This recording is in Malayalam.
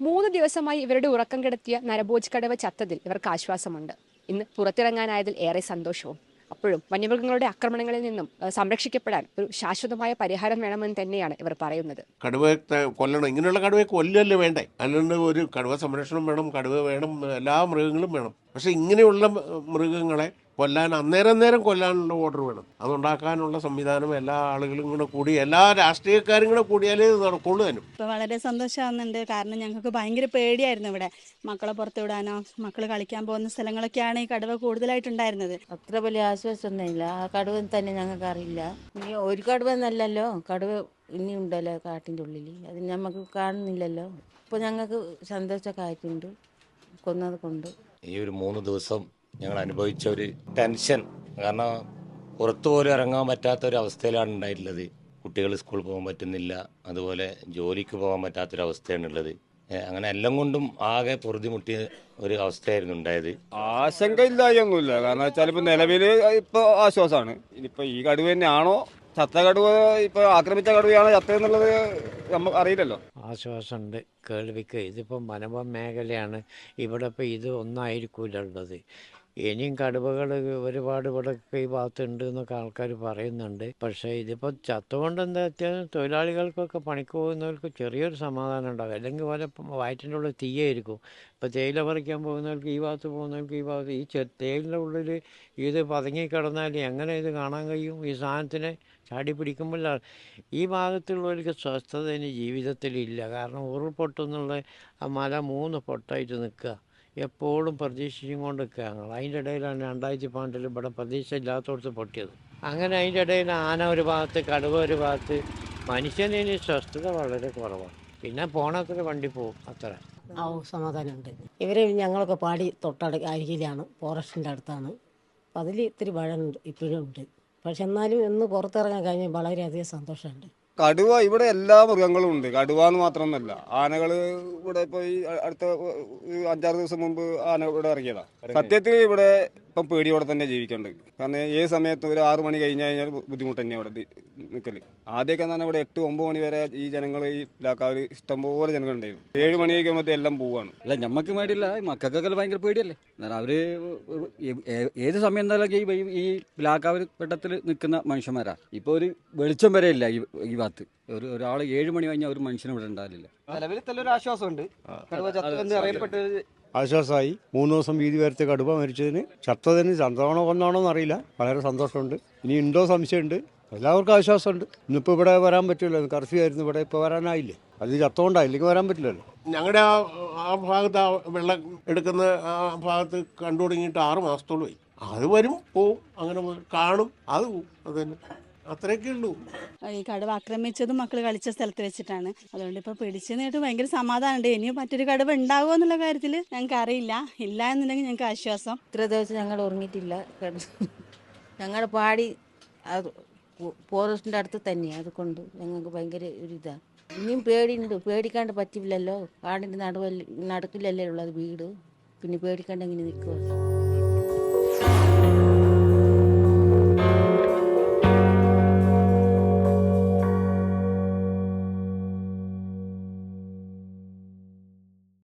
മൂന്ന് ദിവസമായി ഇവരുടെ ഉറക്കം കിടത്തിയ നരഭോജ് കടവ് ചത്തതിൽ ഇവർക്ക് ആശ്വാസമുണ്ട്. ഇന്ന് പുറത്തിറങ്ങാനായതിൽ ഏറെ സന്തോഷവും. അപ്പോഴും വന്യമൃഗങ്ങളുടെ ആക്രമണങ്ങളിൽ നിന്നും സംരക്ഷിക്കപ്പെടാൻ ഒരു ശാശ്വതമായ പരിഹാരം വേണമെന്ന് തന്നെയാണ് ഇവർ പറയുന്നത്. കടുവയെ കൊല്ലണം. ഇങ്ങനെയുള്ള കടുവയെ കൊല്ലല്ലേ വേണ്ടേ? അല്ലാണ്ട് ഒരു കടുവ സംരക്ഷണം വേണം കടുവ വേണം എല്ലാ മൃഗങ്ങളും വേണം. പക്ഷെ ഇങ്ങനെയുള്ള മൃഗങ്ങളെ കൊല്ലാൻ അന്നേരം നേരം കൊല്ലാനുള്ള ഓർഡർ വേണം. അതുണ്ടാക്കാനുള്ള സംവിധാനം എല്ലാ ആളുകളും കൂടെ കൂടി എല്ലാ രാഷ്ട്രീയക്കാരും കൂടെ കൂടിയാലേ ഇത് നടക്കുള്ളൂ തന്നെ ഇപ്പോൾ വളരെ സന്തോഷമാകുന്നുണ്ട് കാരണം ഞങ്ങൾക്ക് ഭയങ്കര പേടിയായിരുന്നു ഇവിടെ. മക്കളെ പുറത്തു വിടാനോ മക്കൾ കളിക്കാൻ പോകുന്ന സ്ഥലങ്ങളൊക്കെയാണ് ഈ കടുവ കൂടുതലായിട്ടുണ്ടായിരുന്നത്. അത്ര വലിയ ആശ്വാസമൊന്നുമില്ല ആ കടുവ തന്നെ ഞങ്ങൾക്ക് അറിയില്ല. ഇനി ഒരു കടുവ എന്നല്ലല്ലോ. കടുവ ഇനി ഉണ്ടല്ലോ കാട്ടിന്റെ ഉള്ളിൽ അത് നമുക്ക് കാണുന്നില്ലല്ലോ. ഇപ്പോൾ ഞങ്ങൾക്ക് സന്തോഷമൊക്കെ ആയിട്ടുണ്ട്. കൊന്നത് കൊണ്ട്. ഈ ഒരു മൂന്ന് ദിവസം ഞങ്ങൾ അനുഭവിച്ച ഒരു ടെൻഷൻ. കാരണം പുറത്തു പോലും ഇറങ്ങാൻ പറ്റാത്ത ഒരു അവസ്ഥയിലാണ് ഉണ്ടായിട്ടുള്ളത്. കുട്ടികൾ സ്കൂളിൽ പോകാൻ പറ്റുന്നില്ല. അതുപോലെ ജോലിക്ക് പോകാൻ പറ്റാത്തൊരവസ്ഥയാണ് ഉള്ളത് അങ്ങനെ എല്ലാം കൊണ്ടും ആകെ പൊറുതിമുട്ടിയ ഒരു അവസ്ഥയായിരുന്നു ഉണ്ടായത്. ആശങ്ക ഇല്ലായൊന്നുമില്ല കാരണം വെച്ചാൽ ഇപ്പൊ നിലവിൽ ഇപ്പൊ ആശ്വാസമാണ് ഇനിയിപ്പോ ഈ കടുവ തന്നെയാണോ? ചത്ത കടുവ ഇപ്പൊ ആക്രമിച്ച കടുവയാണോ ചത്ത എന്നുള്ളത് നമുക്ക് അറിയില്ലല്ലോ. ആശ്വാസമുണ്ട്. കേൾവിക്ക് ഇതിപ്പം മനവം മേഖലയാണ്. ഇവിടെ ഇപ്പം ഇത് ഒന്നായിരിക്കില്ല ഉള്ളത് ഇനിയും കടുവകൾ ഒരുപാട് ഇവിടെ ഈ ഭാഗത്തുണ്ട് എന്നൊക്കെ ആൾക്കാർ പറയുന്നുണ്ട്. പക്ഷേ ഇതിപ്പോൾ ചത്തുകൊണ്ട് എന്താ വെച്ചാൽ തൊഴിലാളികൾക്കൊക്കെ പണിക്ക് പോകുന്നവർക്ക് ചെറിയൊരു സമാധാനം ഉണ്ടാകും അല്ലെങ്കിൽ പോലെ വയറ്റിന്റെ ഉള്ളിൽ തീയായിരിക്കും. ഇപ്പോൾ തേയില പറിക്കാൻ പോകുന്നവർക്ക് ഈ ഭാഗത്ത് പോകുന്നവർക്ക് ഈ ഭാഗത്ത് ഈ തേയിലിന്റെ ഉള്ളിൽ ഇത് പതുങ്ങി കിടന്നാൽ എങ്ങനെ ഇത് കാണാൻ കഴിയും? ഈ സാധനത്തിനെ ചാടി പിടിക്കുമ്പോൾ ഈ ഭാഗത്തുള്ളവർക്ക് സ്വസ്ഥത ഇനി ജീവിതത്തിലില്ല കാരണം ഉരുൾപൊട്ടെന്നുള്ള ആ മല മൂന്ന് പൊട്ടായിട്ട് നിൽക്കുക. എപ്പോഴും പ്രതീക്ഷിച്ചും കൊണ്ട് നിൽക്കുക ഞങ്ങൾ. അതിന്റെ ഇടയിലാണ് രണ്ടായിരത്തി പന്ത്രണ്ടിൽ ഇവിടെ പ്രതീക്ഷ ഇല്ലാത്തടത്ത് പൊട്ടിയത്. അങ്ങനെ അതിന്റെ ഇടയിൽ ആന ഒരു ഭാഗത്ത് കടുവ ഒരു ഭാഗത്ത് മനുഷ്യനെ സ്വസ്ഥത വളരെ കുറവാണ്. പിന്നെ പോണത്ര വണ്ടി പോകും അത്ര. ഓ, സമാധാനമുണ്ട്. ഇവർ ഞങ്ങളൊക്കെ പാടി തൊട്ടട അരികിലാണ് ഫോറസ്റ്റിന്റെ അടുത്താണ്. അപ്പം അതിൽ ഇത്തിരി മഴയുണ്ട് ഇപ്പോഴും ഉണ്ട്. പക്ഷെ എന്നാലും ഇന്ന് പുറത്തിറങ്ങാൻ കഴിഞ്ഞാൽ വളരെയധികം സന്തോഷമുണ്ട്. കടുവ ഇവിടെ എല്ലാ മൃഗങ്ങളും ഉണ്ട്. കടുവ എന്ന് മാത്രമൊന്നുമല്ല. ആനകൾ ഇവിടെ ഈ അടുത്ത അഞ്ചാറ് ദിവസം മുമ്പ് ആന ഇവിടെ ഇറങ്ങിയതാ. സത്യത്തിൽ ഇവിടെ ഇപ്പം പേടിയോടെ തന്നെ ജീവിക്കേണ്ടത്. കാരണം ഏത് സമയത്ത് ഒരു ആറു മണി കഴിഞ്ഞ് കഴിഞ്ഞാൽ ബുദ്ധിമുട്ട് തന്നെ അവിടെ നിൽക്കൽ ആദ്യമൊക്കെ തന്നെ ഇവിടെ എട്ട് ഒമ്പത് മണി വരെ ഈ ജനങ്ങൾ ഈ ഇതാക്കാവ് ഇഷ്ടംപോലെ ജനങ്ങൾ ഉണ്ടായിരുന്നു. ഏഴ് മണി കഴിക്കുമ്പോഴത്തെ എല്ലാം പോവാണ്. അല്ല ഞമ്മക്ക് മേടിയില്ല മക്കൾക്കൊക്കെ ഭയങ്കര പേടിയല്ലേ? എന്നാൽ ഏ- ഏത് സമയം എന്തായാലും ഈ ഈ ബ്ലാക്കാവ് വെട്ടത്തിൽ നിൽക്കുന്ന മനുഷ്യന്മാരാ. ഇപ്പൊ ഒരു വെളിച്ചം വരെ ഇല്ല ഈ ഭാഗത്ത്. ഒരു ഒരാൾ ഏഴ് മണി കഴിഞ്ഞാൽ ഒരു മനുഷ്യനും ഇവിടെ ഉണ്ടാവില്ല. നിലവിൽ ഒരു ആശ്വാസമുണ്ട്. അറിയപ്പെട്ട് ആശ്വാസമായി. മൂന്ന് ദിവസം വീതി വരത്തെ കടുവ മരിച്ചതിന് ചത്തതിന് ചന്തമാണോ കൊന്നാണോ എന്നറിയില്ല. വളരെ സന്തോഷമുണ്ട്. ഇനി ഉണ്ടോ സംശയമുണ്ട്. എല്ലാവർക്കും ആശ്വാസമുണ്ട്. ഇന്നിപ്പോൾ ഇവിടെ വരാൻ പറ്റില്ല കർഫ്യൂ ആയിരുന്നു. ഇവിടെ ഇപ്പോൾ വരാനായില്ലേ? അത് ചത്തോണ്ടാ വരാൻ പറ്റില്ലല്ലോ. ഞങ്ങളുടെ ആ ആ ഭാഗത്ത് ആ വെള്ളം എടുക്കുന്ന ആ ഭാഗത്ത് കണ്ടു തുടങ്ങിയിട്ട് ആറ് മാസത്തോളമായി. അത് വരും പോവും അങ്ങനെ കാണും. അത് പോവും അത് തന്നെ. അത്രയൊക്കെ ഉള്ളൂ. ഈ കടുവ ആക്രമിച്ചതും മക്കൾ കളിച്ച സ്ഥലത്ത് വെച്ചിട്ടാണ്. അതുകൊണ്ട് ഇപ്പൊ പിടിച്ചു നേട്ട് ഭയങ്കര സമാധാനമുണ്ട്. ഇനിയും മറ്റൊരു കടുവ ഉണ്ടാകുമോ എന്നുള്ള കാര്യത്തിൽ ഞങ്ങൾക്ക് അറിയില്ല. ഇല്ല എന്നുണ്ടെങ്കിൽ ഞങ്ങൾക്ക് ആശ്വാസം. ഇത്ര ദിവസം ഞങ്ങൾ ഉറങ്ങിയിട്ടില്ല. ഞങ്ങളുടെ പാടി ഫോറസ്റ്റിന്റെ ഫോറസ്റ്റിന്റെ അടുത്ത് തന്നെയാണ് അതുകൊണ്ട് ഞങ്ങൾക്ക് ഭയങ്കര ഒരു ഇതാണ് ഇനിയും പേടിയുണ്ട്. പേടിക്കാണ്ട് പറ്റില്ലല്ലോ. കാടിന്റെ നടുവല്ല നടുക്കില്ലല്ലേ ഉള്ളത് വീട്. പിന്നെ പേടിക്കാണ്ട് എങ്ങനെ നിൽക്കുക